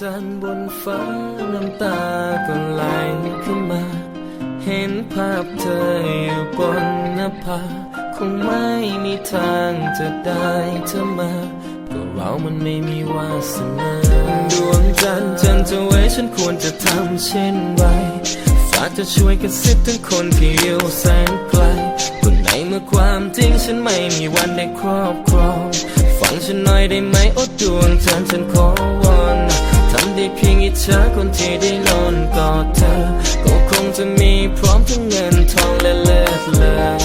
จันทร์บนฟ้าน้ำตาก็ไหลขึ้นมา เห็นภาพเธออยู่บนหน้าผาคงไม่มีทางจะได้เธอมาก็เรามันไม่มีวาสนาดวงจันทร์จันทร์จะไว้ฉันควรจะทำเช่นไรฝากจะช่วยกระซิบถึงคนที่อยู่แสนไกลคนไหนเมื่อความจริงฉันไม่มีวันได้ครอบครองฟังฉันหน่อยได้ไหมโอ้ดวงจันทร์ฉันขอวอนำได้เพียงอิจฉาคนที่ได้นอนกอดเธอ ก็คงจะมีพร้อมทั้งเงินทองและเลือดเลย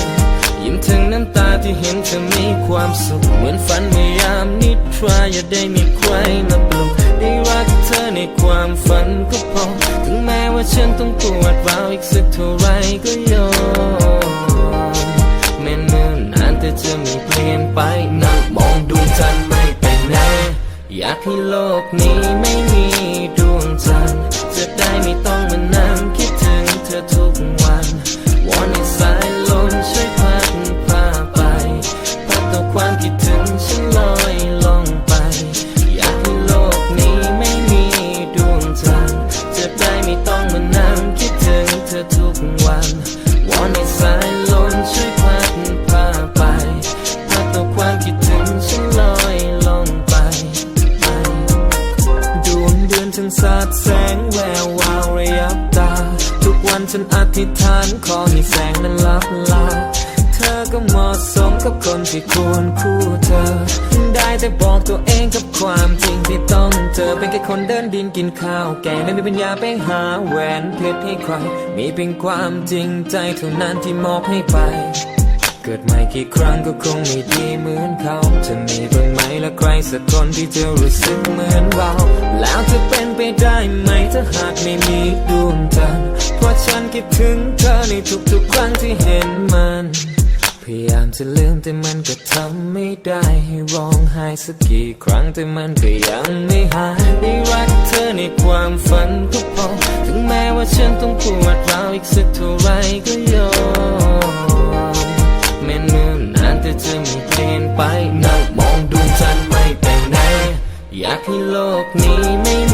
ยิ้มถึงน้ำตาที่เห็นเธอมีความสุข เหมือนฝันเมื่อยามนิทราอย่าได้มีใครมาปลุกได้รักเธอในความฝันก็พอ ถึงแม้ว่าฉันต้องปวดร้าวอีกสักเท่าไรก็ยอม วันฉันอธิษฐานขอให้แสงนั้นลับลาเธอก็เหมาะสมกับคนที่ควรคู่เธอ ได้แต่บอกตัวเองกับความจริงที่ต้องเจอเป็นแค่คนเดินดินกินข้าวแกไม่มีปัญญาไปหาแหวนเพชรให้ใคร มีเพียงความจริงใจเท่านั้นที่มอบให้ไปเกิดใหม่กี่ครั้งก็คงไม่ดีเหมือนเขาจะมีบ้างไหมละใครสักคนที่จะรู้สึกเหมือนเรา คิดถึงเธอในทุกๆครั้งที่เห็นมัน พยายามจะลืมแต่มันก็ทำไม่ได้ให้ร้องไห้สักกี่ครั้งแต่มันก็ยังไม่หายได้รักเธอในความฝันก็พอถึงแม้ว่าฉันต้องปวดร้าวอีกสักเท่าไรก็ยอมแม้เนิ่อนานแต่เธอไม่เปลี่ยนไปนั่งมองดูฉันไม่ไปไหนอยากให้โลกนี้ไม่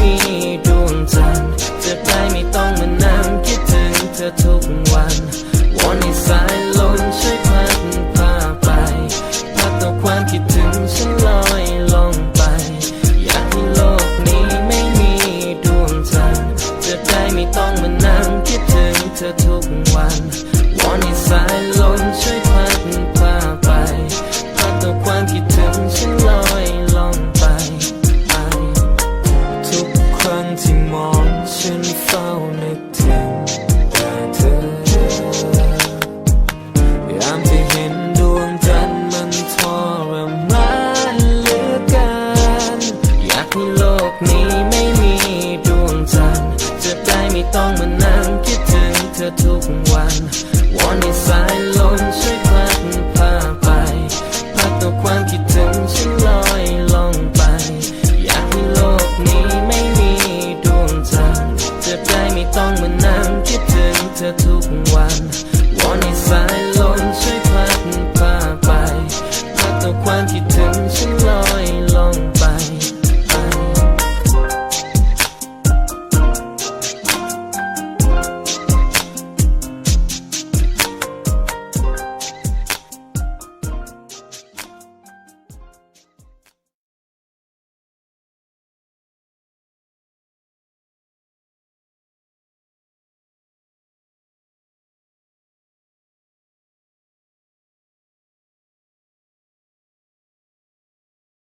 ต้องมานั่งคิดถึงเธอทุกวันวอนให้สาย